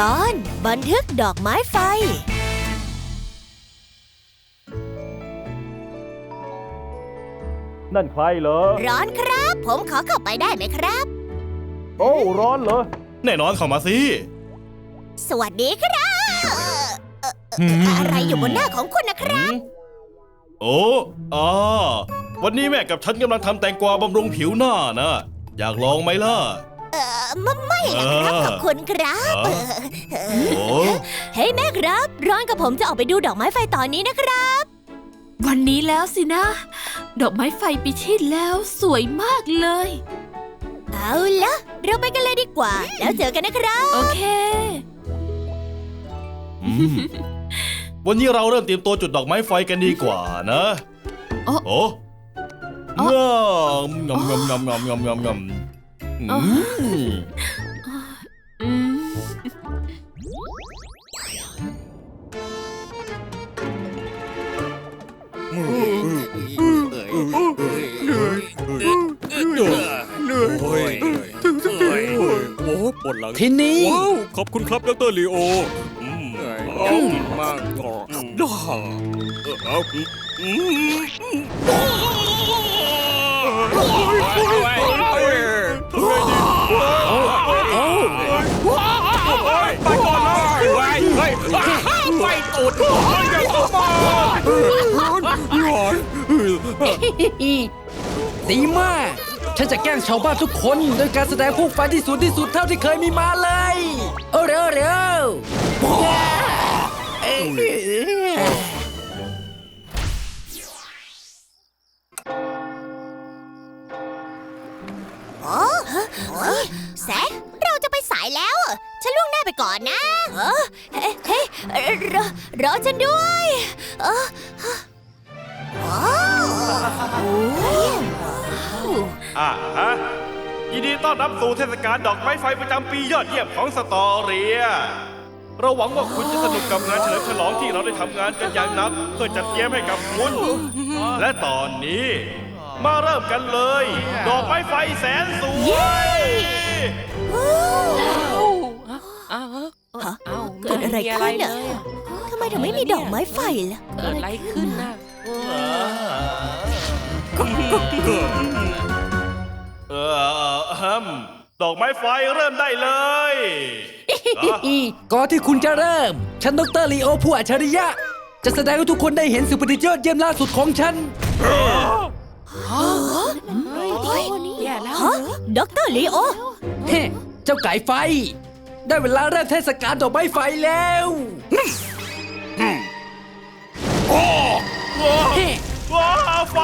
ตอนบันทึกดอกไม้ไฟ นั่นใครเหรอ ร้อนครับ ผมขอเข้าไปได้ไหมครับ โอ้ร้อนเหรอ แน่นอนเข้ามาสิสวัสดีครับเอ่อเอ่ออะไรอยู่บนหน้าของคุณนะครับ โอ้อาวันนี้แม่กับฉันกำลังทำแตงกวาบำรุงผิวหน้านะ อยากลองไหมล่ะ เออไม่ไม่นะครับเออขอบคุณครับเออโอ้เฮ้ยแม่ครับ ร้อนกับผมจะออกไปดูดอกไม้ไฟตอนนี้นะครับ วันนี้แล้วสินะ ดอกไม้ไฟปิชิดแล้วสวยมากเลย เอาละเราไปกันเลยดีกว่า แล้วเจอกันนะครับ โอเค อืมวันนี้เราเริ่มเตรียมตัวจุดดอกไม้ไฟกันดีกว่านะ โอ้ โอ้งามงำงำงำงำงำงำงำอืมอืมโอ้ ปวดหลังที่นี่ว้าวขอบคุณครับดรลีโออืมเอากินมากอ๋อดเอเอาอืม ไปก่อนเลยเฮ้ยเฮ้ยไปตูดมาร้อนดีมาก ฉันจะแกล้งชาวบ้านทุกคนโดยการแสดงผู้ฟันที่สุดที่สุดเท่าที่เคยมีมาเลยเอาเร็วเร็ว แซคเราจะไปสายแล้ว ฉันล่วงหน้าไปก่อนนะเออเฮ้ยเฮ้ยรอรอฉันด้วยเออว้าวโอ้ยอะฮะยินดีต้อนรับสู่เทศกาลดอกไม้ไฟประจำปียอดเยี่ยมของสตอเรีย เราหวังว่าคุณจะสนุกกับงานเฉลิมฉลองที่เราได้ทำงานกันอย่างหนัก เพื่อจัดเตรียมให้กับคุณ และตอนนี้ มาเริ่มกันเลย ดอกไม้ไฟแสนสวย อ้าวอ้าวเกิดอะไรขึ้นอะทำไมถึงไม่มีดอกไม้ไฟล่ะเกิดอะไรขึ้นน่ะเออฮึมดอกไม้ไฟเริ่มได้เลยอะก่อนที่คุณจะเริ่ม ฉันดรลีโอผู้อัจฉริยะ จะแสดงให้ทุกคนได้เห็นสิ่งประดิษฐ์ยอดเยี่ยมล่าสุดของฉัน แย่แล้วฮะด็อกเตอร์ลีโอ เฮ้เจ้าไก่ไฟ ได้เวลาเริ่มเทศกาลดอกไม้ไฟแล้วเฮ้ว้าไฟ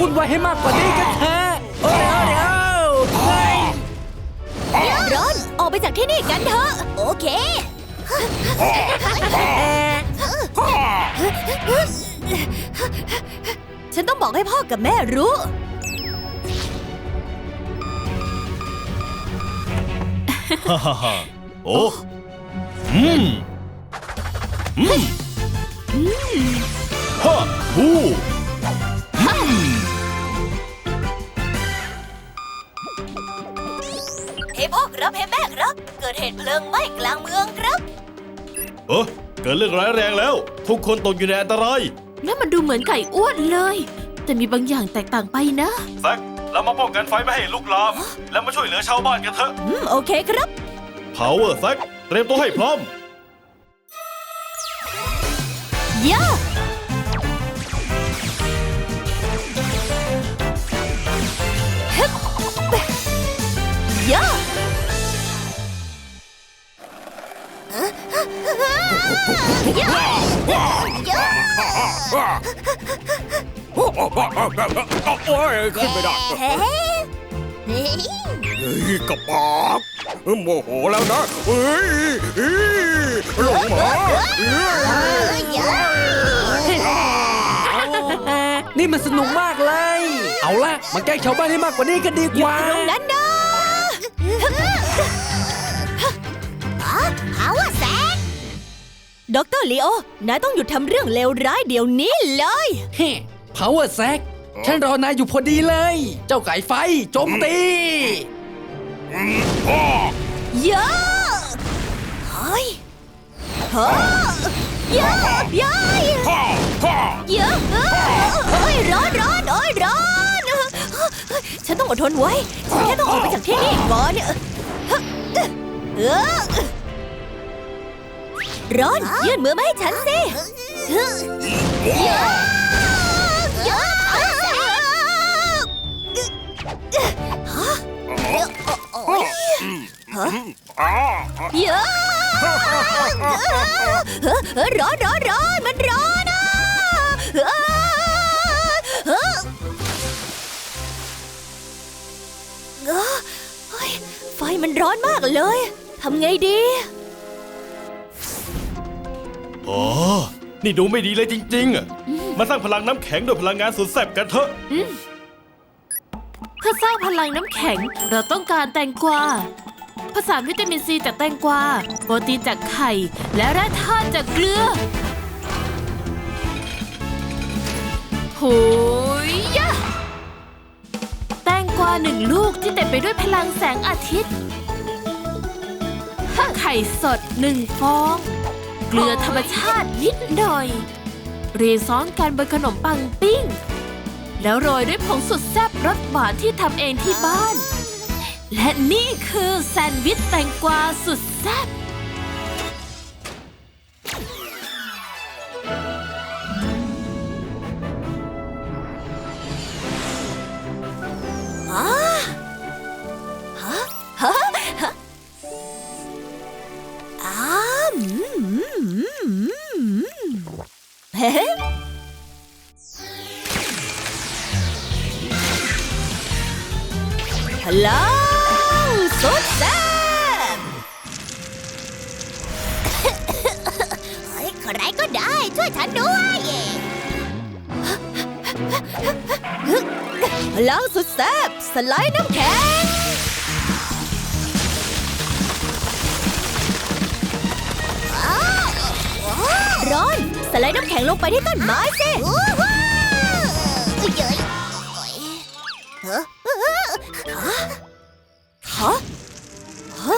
วุ่นวายให้มากกว่านี้กันเถอะโอ้เดี๋ยวเดี๋ยวร้อนออกไปจากที่นี่กันเถอะโอเคฉันต้องบอกให้พ่อกับแม่รู้ ฮ่าฮ่าฮ่าโอ้อืมอืมฮ่าฮู ครับเฮ้แม่ครับ เกิดเหตุเพลิงไหม้กลางเมืองครับ เออเกิดเรื่องร้ายแรงแล้ว ทุกคนตกอยู่ในอันตรายนั่นมันดูเหมือนไก่อ้วนเลย แต่มีบางอย่างแตกต่างไปนะ แซคเรามาป้องกันไฟไม่ให้ลุกลาม แล้วมาช่วยเหลือชาวบ้านกันเถอะ อืม โอเคครับ Power แซคเตรียมตัวให้พร้อมย่าฮึบย่าย่าย่ โอ้ยขึ้นไม่ได้เฮ้เฮ้ยเฮ้ยกระปากโมโหแล้วนะเฮ้ยเฮ้ยลงมาเฮ้ยย่านี่มันสนุกมากเลย เอาล่ะมาแกล้งชาวบ้านให้มากกว่านี้กันดีกอยู่ว่าตรงนั้นนะ ด็อกเตอร์ลีโอนายต้องหยุดทำเรื่องเลวร้ายเดี๋ยวนี้เลย เฮ้ power sack ฉันรอนายอยู่พอดีเลย เจ้าไก่ไฟโจมตี เยอะเฮ้ยเฮ้ยเยอะเยอะเยอะเฮ้ยร้อนร้อนโอ้ยร้อน ฉันต้องอดทนไว้ ฉันแค่ต้องออกไปจากที่นี่ก่อนเออ ร้อนยื่นมือมาให้ฉันสิเยอะเยอะโอ้ยเยอะร้อนร้อนร้อนมันร้อนอะเฮ้ยไฟมันร้อนมากเลย ทำไงดี โอ้นี่ดูไม่ดีเลยจริงๆอะมาสร้างพลังน้ำแข็งด้วยพลังงานสุดแซ่บกันเถอะเพื่อสร้างพลังน้ำแข็ง เราต้องการแตงกวาผสานวิตามินซีจากแตงกวา โปรตีนจากไข่ และแร่ธาตุจากเกลือโหยยะแตงกวาหนึ่งลูกที่เต็มไปด้วยพลังแสงอาทิตย์ไข่สดหนึ่งฟอง เกลือธรรมชาตินิดหน่อย เรียงซ้อนกันบนขนมปังปิ้ง แล้วโรยด้วยผงสุดแซ่บรสหวานที่ทำเองที่บ้าน และนี่คือแซนด์วิชแตงกวาสุดแซ่บ พลังสุดแซ่บเฮ้ยใครก็ได้ ช่วยฉันด้วยพลังสุดแซ่บสไลด์น้ำแข็ง สไลด์น้ำแข็งลงไปที่ต้นไม้สิเย้ยฮะฮะฮะ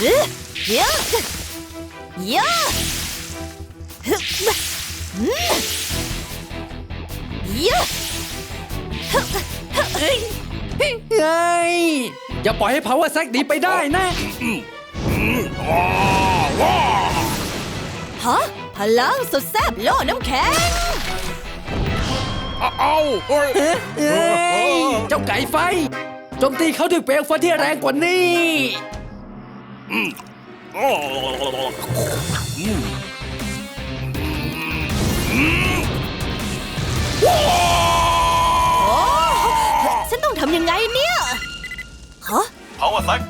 เยอะเยอะเยอะเยอะเฮ้ยอย่าปล่อยให้ power sack หนีไปได้นะ ฮะพลังสุดแซ่บโล่น้ำแข็งเอาเฮ้ยเอ้ยเจ้าไก่ไฟโจมตีเขาด้วยเปลวไฟที่แรงกว่านี้ฉันต้องทำยังไงเนี่ยฮะเขาว่าซัก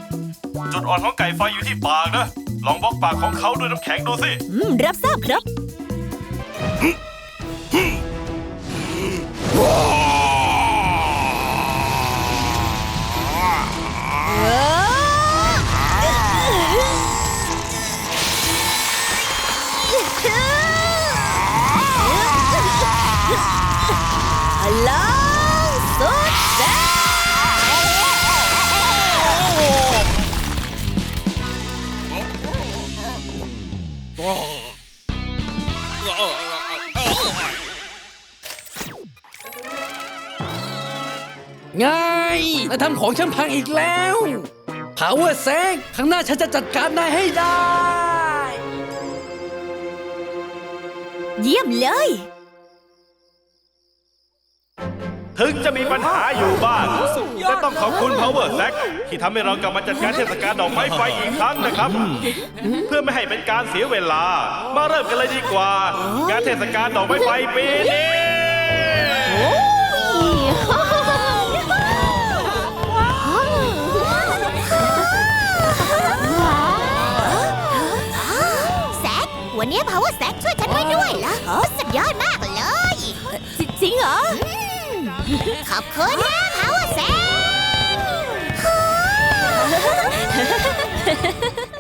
จุดอ่อนของไก่ไฟอยู่ที่ปากนะ ลองบล็อกปากของเขาด้วยน้ำแข็งดูสิ อืม รับทราบครับพ ไงนายทำของฉันพังอีกแล้ว power sack ข้างหน้าฉันจะจัดการนายให้ได้ เยี่ยมเลย ถึงจะมีปัญหาอยู่บ้างแต่ต้องขอบคุณ Power Sack ที่ทำให้เรากลับมาจัดการเทศกาลดอกไม้ไฟอีกครั้งนะครับ เพื่อไม่ให้เป็นการเสียเวลา มาเริ่มกันเลยดีกว่า งานเทศกาลดอกไม้ไฟปีนี้แซกวันนี้ Power แซกช่วยฉันไว้ด้วยเหรอโอ้สุดยอดมากเลย จริงเหรอ ขอบคุณนะพาวเวอร์เซน